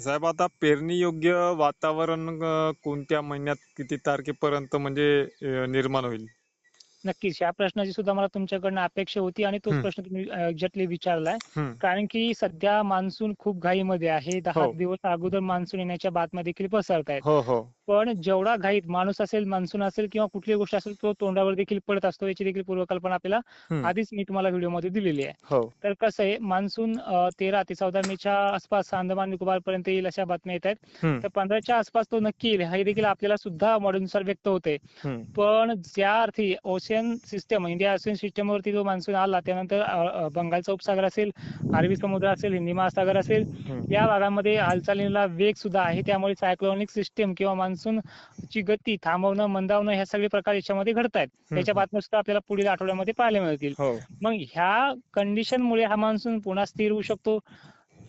साहेब आता पेरणी योग्य वातावरण अ, कोणत्या महिन्यात किती तारखेपर्यंत म्हणजे अ, निर्माण होईल नक्कीच या प्रश्नाची सुद्धा मला तुमच्याकडनं अपेक्षा होती आणि तोच हम्म. प्रश्न तुम्ही एक्झॅक्टली विचारलाय हम्म. कारण की सध्या मान्सून खूप घाईमध्ये आहे दहा हो. दिवस अगोदर मान्सून येण्याच्या बातम्या देखील पसरत आहेत हो हो पण जेवढा घाईत माणूस असेल मान्सून असेल किंवा कुठलीही गोष्ट असेल तो तोंडावर देखील पडत असतो याची देखील पूर्वकल्पना आपल्याला. आधीच मी तुम्हाला व्हिडिओमध्ये दिलेली आहे हो तर कसं आहे मान्सून तेरा ते चौदा मेच्या आसपास अंदमान निकोबार पर्यंत येईल अशा बातम्या येत आहेत. तर पंधराच्या आसपास तो नक्की येईल हे देखील आपल्याला सुद्धा मॉडेलनुसार व्यक्त होते. पण ज्या अर्थी ocean system India ocean system वरती जो मान्सून आला त्यानंतर बंगालचा उपसागर असेल अरबी समुद्र असेल हिंदी महासागर असेल. या भागामध्ये हालचालीला वेग सुद्धा आहे त्यामुळे सायक्लोनिक सिस्टम किंवा मान्सून ची गती थांबवणं मंदावणं ह्या सगळे प्रकार याच्यामध्ये घडत आहेत त्याच्या बातम्या सुद्धा आपल्याला पुढील आठवड्यामध्ये पाहायला मिळतील. हो. मग ह्या कंडिशन मुळे हा मान्सून पुन्हा स्थिर होऊ शकतो?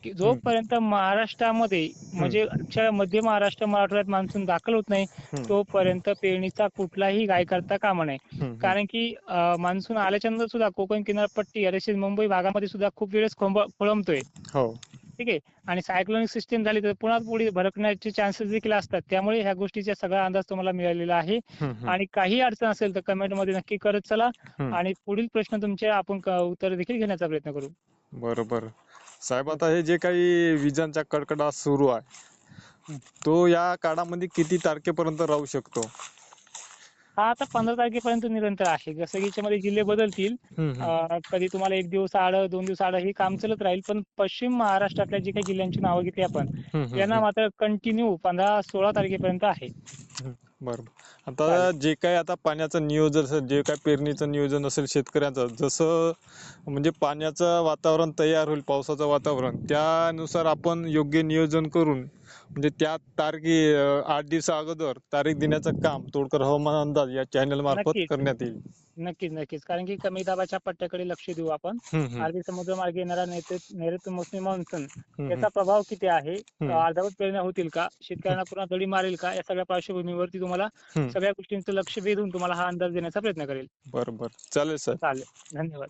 की जोपर्यंत महाराष्ट्रामध्ये म्हणजे मध्य महाराष्ट्र मराठवाड्यात मान्सून दाखल होत नाही. तोपर्यंत पेरणीचा कुठलाही गाय करता कामा हम्म. कारण की मान्सून आल्याच्यानंतर सुद्धा कोकण किनारपट्टी तसेच मुंबई भागामध्ये सुद्धा खूप वेळेस खोंब- खोळंबतोय. हो. ठीक आहे आणि सायक्लोनिक सिस्टीम झाली तर पुन्हा पुढे भरकण्याचे चान्सेस देखील असतात त्यामुळे ह्या गोष्टीचा सगळा अंदाज तुम्हाला मिळालेला आहे. आणि काही अडचण असेल तर कमेंटमध्ये नक्की करत चला. आणि पुढील प्रश्न तुमचे आपण उत्तर देखील घेण्याचा प्रयत्न करू बरोबर साहेब आता हे जे काही विजांचा कडकडाट सुरू आहे. तो या काळामध्ये किती तारखेपर्यंत राहू शकतो हा आता पंधरा तारखेपर्यंत निरंतर आहे जसं की याच्यामध्ये जिल्हे बदलतील हम्म. हम्म. अं, कधी तुम्हाला एक दिवस आड दोन दिवस आड हे काम चालत राहील पण पश्चिम महाराष्ट्रातल्या जी काही जिल्ह्यांची नावं घेतली आपण हम्म. यांना हम्म. मात्र कंटिन्यू पंधरा सोळा तारखेपर्यंत आहे बरोबर आता जे काही आता पाण्याचं नियोजन असेल जे काही पेरणीचं नियोजन असेल शेतकऱ्यांचं जसं म्हणजे पाण्याचं वातावरण तयार होईल पावसाचं वातावरण त्यानुसार आपण योग्य नियोजन करून म्हणजे त्या तारखे आठ दिवसा अगोदर तारीख देण्याचं काम तोडकर हवामान अंदाज या चॅनल मार्फत नक्कीच. करण्यात येईल. नक्कीच नक्कीच. कारण की कमी दाबाच्या पट्ट्याकडे लक्ष देऊ आपण. हम्म, हम्म, अरबी समुद्र मार्गे येणारा नैऋत्य नैऋत्य मोसमी मान्सून हम्म, याचा प्रभाव किती आहे? हम्म. पेरण्या होतील का? शेतकऱ्यांना पुन्हा दडी मारेल का? या सगळ्या पार्श्वभूमीवरती तुम्हाला हम्म. सगळ्या गोष्टींचं लक्ष वेधून तुम्हाला हा अंदाज देण्याचा प्रयत्न करेल. बरोबर. चालेल सर. चालेल. धन्यवाद.